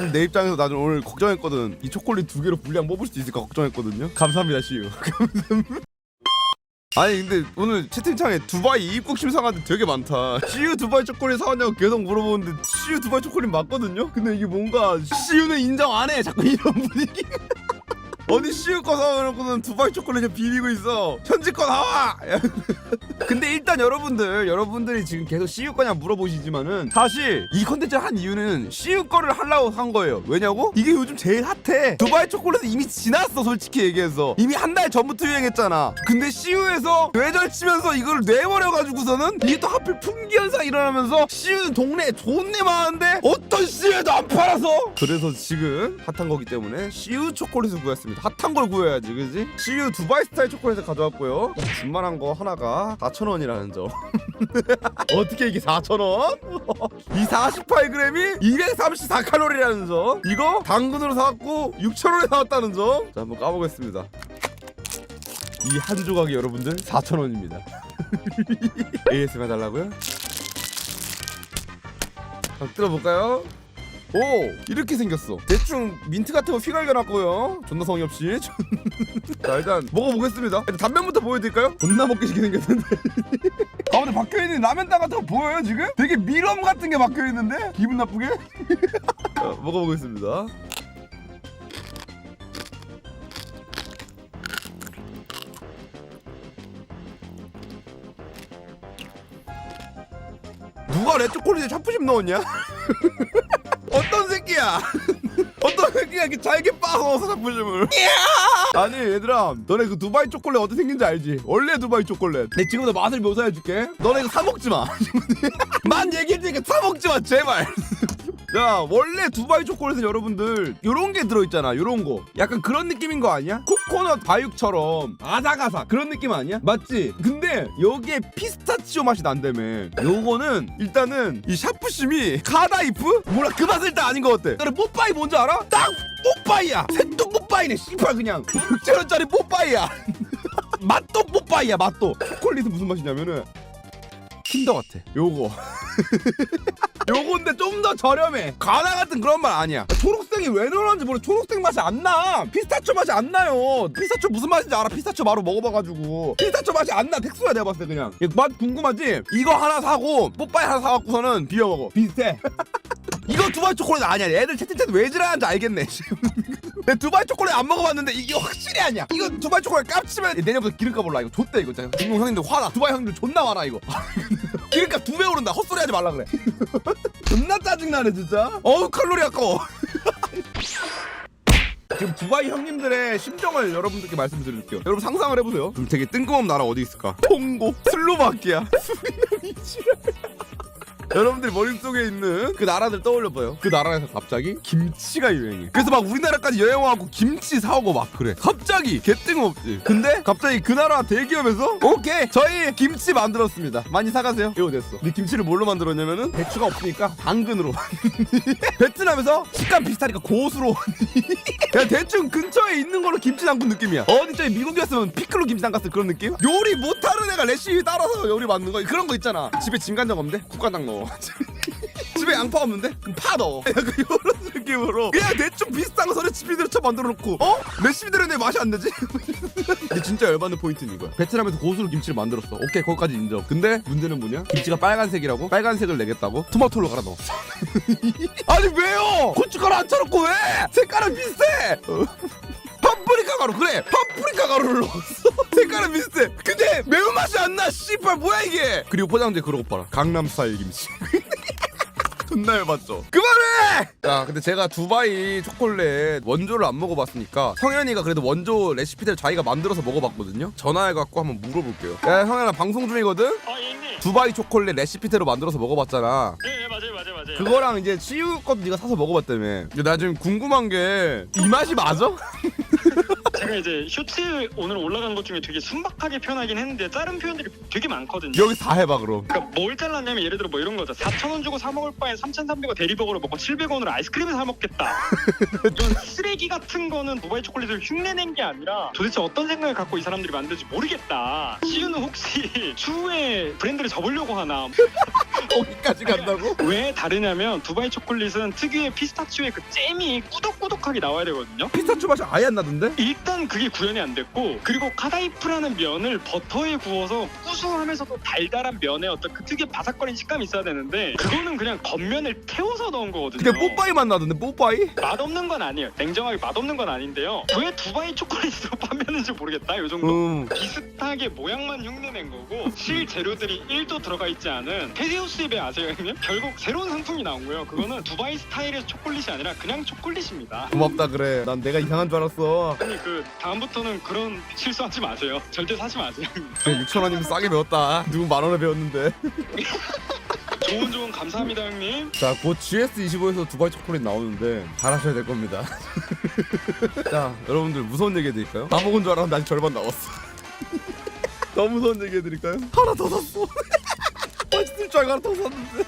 사실 내 입장에서 나는 오늘 걱정했거든. 이 초콜릿 두 개로 분량 뽑을 수 있을까 걱정했거든요. 감사합니다. 감사합니다. 아니 근데 오늘 채팅창에 두바이 입국 심사하는데 되게 많다. 시우 두바이 초콜릿 사왔냐고 계속 물어보는데 시우 두바이 초콜릿 맞거든요. 근데 이게 뭔가 시우는 인정 안 해. 자꾸 이런 분위기. 어디 시우 거 사와놓고는 두바이 초콜릿에 비비고 있어. 현지 거 나와. 근데 일단 여러분들 여러분들이 지금 계속 CU 거냐 물어보시지만은 사실 이 컨텐츠를 한 이유는 CU 거를 하려고 한 거예요 왜냐고? 이게 요즘 제일 핫해 두바이 초콜릿은 이미 지났어 솔직히 얘기해서 이미 한 달 전부터 유행했잖아 근데 CU에서 뇌절 치면서 이걸 내버려가지고서는 이게 또 하필 품귀 현상 일어나면서 CU는 동네에 존내 많은데 어떤 CU에도 안 팔아서 그래서 지금 핫한 거기 때문에 CU 초콜릿을 구했습니다 핫한 걸 구해야지 그지? CU 두바이 스타일 초콜릿을 가져왔고요 준만한 거 하나가 4,000원이라는 점 어떻게 이게 4,000원? 이 48g이 234칼로리라는 점 이거 당근으로 사갖고 6,000원에 사왔다는 점자 한번 까보겠습니다 이 한 조각이 여러분들 4,000원입니다 ASMR 달라고요? 한번 뜯어볼까요? 오 이렇게 생겼어 대충 민트 같은 거 휘갈겨놨고요 존나 성의 없이 자 일단 먹어보겠습니다 일단 단면부터 보여드릴까요? 존나 먹기 싫게 생겼는데 가운데 박혀있는 라면땅 같은 거 보여요 지금? 되게 미럼 같은 게 박혀있는데? 기분 나쁘게? 자, 먹어보겠습니다 누가 레초콜릿에 차푸심 넣었냐? 어떤 새끼야? 어떤 새끼가 이렇게 잘게 빠서 차푸심을? 아니 얘들아. 너네 그 두바이 초콜릿 어떻게 생긴지 알지? 원래 두바이 초콜릿. 내 지금부터 맛을 묘사해줄게. 너네 이거 사 먹지마. 만 얘기해주니까 사 먹지마 제발 야 원래 두바이 초콜릿은 여러분들 요런 게 들어있잖아 요런 거 약간 그런 느낌인 거 아니야? 코코넛 바육처럼 아삭아삭 그런 느낌 아니야? 맞지? 근데 여기에 피스타치오 맛이 난다며 요거는 일단은 이 샤프심이 카다이프? 몰라 그 맛은 일단 아닌 것 같아 너네 뽀빠이 뭔지 알아? 딱 뽀빠이야 생뚱 뽀빠이네 씨발 그냥 6천원짜리 뽀빠이야 맛도 뽀빠이야 맛도 초콜릿은 무슨 맛이냐면은 킨더 같아 요거 요건데 좀 더 저렴해. 가나 같은 그런 맛 아니야. 초록색이 왜 넣었는지 모르 초록색 맛이 안나. 피스타치오 맛이 안 나요. 피스타치오 무슨 맛인지 알아? 피스타치오 바로 먹어봐가지고. 피스타치오 맛이 안나. 텍스가 내가 봤을 때 그냥. 이맛 궁금하지? 이거 하나 사고 뽀빠이 하나 사갖고서는 비벼 먹어. 비슷해. 이거 두바이 초콜릿 아니야. 애들 채팅창에 왜 지랄하는지 알겠네. 내 두바이 초콜릿 안 먹어봤는데 이게 확실히 아니야. 이거 두바이 초콜릿 깝치면 내년부터 기름값 올라. 이거 좆대 이거. 진짜 중국 형님들 화나. 두바이 형님들 존나 화나 이거 기름값 두 배 오른다. 헛소리 하지 말라 그래. 존나 짜증나네 진짜. 어우 칼로리 아까워. 지금 두바이 형님들의 심정을 여러분들께 말씀드릴게요. 여러분 상상을 해보세요. 그럼 되게 뜬금없는 나라 어디 있을까? 콩고? 슬로바키아 여러분들 머릿속에 있는 그 나라들 떠올려봐요. 그 나라에서 갑자기 김치가 유행해. 그래서 막 우리나라까지 여행 와갖고 김치 사오고 막 그래. 갑자기 개 뜬금없지. 근데 갑자기 그 나라 대기업에서 오케이 저희 김치 만들었습니다. 많이 사가세요. 이거 됐어. 근데 김치를 뭘로 만들었냐면은 배추가 없으니까 당근으로. 베트남에서 식감 비슷하니까 고수로. 그냥 대충 근처에 있는 걸로 김치 담근 느낌이야. 어디 저기 미국이었으면 피클로 김치 담갔을 그런 느낌? 요리 못하는 애가 레시피 따라서 요리 만든 거 그런 거 있잖아. 집에 진간장 없는데? 국간장 넣어 집에 양파 없는데? 그럼 파 넣어 약간 이런 느낌으로 그냥 대충 비슷한 거 레시피대로 쳐 만들어 놓고 어? 레시피대로 내 맛이 안 나지? 근데 진짜 열받는 포인트는 이거야 베트남에서 고수로 김치를 만들었어 오케이 거기까지 인정 근데 문제는 뭐냐? 김치가 빨간색이라고? 빨간색을 내겠다고? 토마토를 갈아 넣었어 아니 왜요? 고춧가루 안 쳐놓고 왜? 색깔은 비슷해 어. 파프리카 가루. 그래 파프리카 가루를 넣었어. 색깔은 비슷해. 근데 매운맛이 안 나 씨발. 뭐야 이게? 그리고 포장지에 그러고 팔아. 강남 스타일 김치. 존나 열받죠? 그만해! 자 근데 제가 두바이 초콜릿 원조를 안 먹어봤으니까 성현이가 그래도 원조 레시피를 자기가 만들어서 먹어봤거든요? 전화해갖고 한번 물어볼게요. 야 성현아 방송 중이거든? 아 예, 형님. 두바이 초콜릿 레시피대로 만들어서 먹어봤잖아. 네, 네 맞아요 맞아요 맞아요. 그거랑 이제 치유 것도 네가 사서 먹어봤다며. 근데 나 지금 궁금한 게 이 맛이 맞아? 제가 이제 쇼츠 오늘 올라간 것 중에 되게 순박하게 표현하긴 했는데 다른 표현들이 되게 많거든요. 여기 다 해봐 그럼 그러니까 뭘 잘랐냐면 예를 들어 뭐 이런 거죠. 4,000원 주고 사 먹을 바에 3,300원 대리버거를 먹고 700원으로 아이스크림을 사 먹겠다. 이런 쓰레기 같은 거는 두바이 초콜릿을 흉내낸 게 아니라 도대체 어떤 생각을 갖고 이 사람들이 만들지 모르겠다. 시우는 혹시 추후에 브랜드를 접으려고 하나? 거기까지 간다고? 왜 다르냐면 두바이 초콜릿은 특유의 피스타치오의 그 잼이 꾸덕꾸덕하게 나와야 되거든요. 피스타치오 맛이 아예 안 나던데? 일단 그게 구현이 안 됐고 그리고 카다이프라는 면을 버터에 구워서 구수하면서도 달달한 면에 어떤 그 특유의 바삭거리는 식감이 있어야 되는데 그거는 그냥 겉면을 태워서 넣은 거거든요. 근데 뽀빠이 맛 나던데 뽀빠이? 맛없는 건 아니에요. 냉정하게 맛없는 건 아닌데요. 왜 두바이 초콜릿으로 판매하는지 모르겠다. 요 정도. 음 비슷하게 모양만 흉내낸 거고 실 재료들이 1도 들어가 있지 않은 테세우스의 배 아세요 형님? 결국 새로운 상품이 나온 거예요. 그거는 두바이 스타일의 초콜릿이 아니라 그냥 초콜릿입니다. 고맙다 그래 난 내가 이상한 줄 알았어 아니 그 다음부터는 그런 실수하지 마세요. 절대 사지 마세요. 6천 원이면 싸게 배웠다 누구 만 원에 배웠는데 좋은 좋은 감사합니다 형님. 자, 곧 GS25에서 두바이 초콜릿 나오는데 잘하셔야 될 겁니다. 자, 여러분들 무서운 얘기 해드릴까요? 다 먹은 줄 알았는데 아직 절반 남았어. 더 무서운 얘기 해드릴까요? 하나 더 샀어. 줄 알고 샀는데.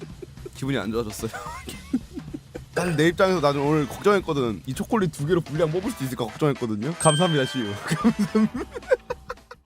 기분이 안 좋아졌어요. 사실 내 입장에서 나는 오늘 걱정했거든. 이 초콜릿 두 개로 분량 뽑을 수 있을까 걱정했거든요. 감사합니다. 감사합니다.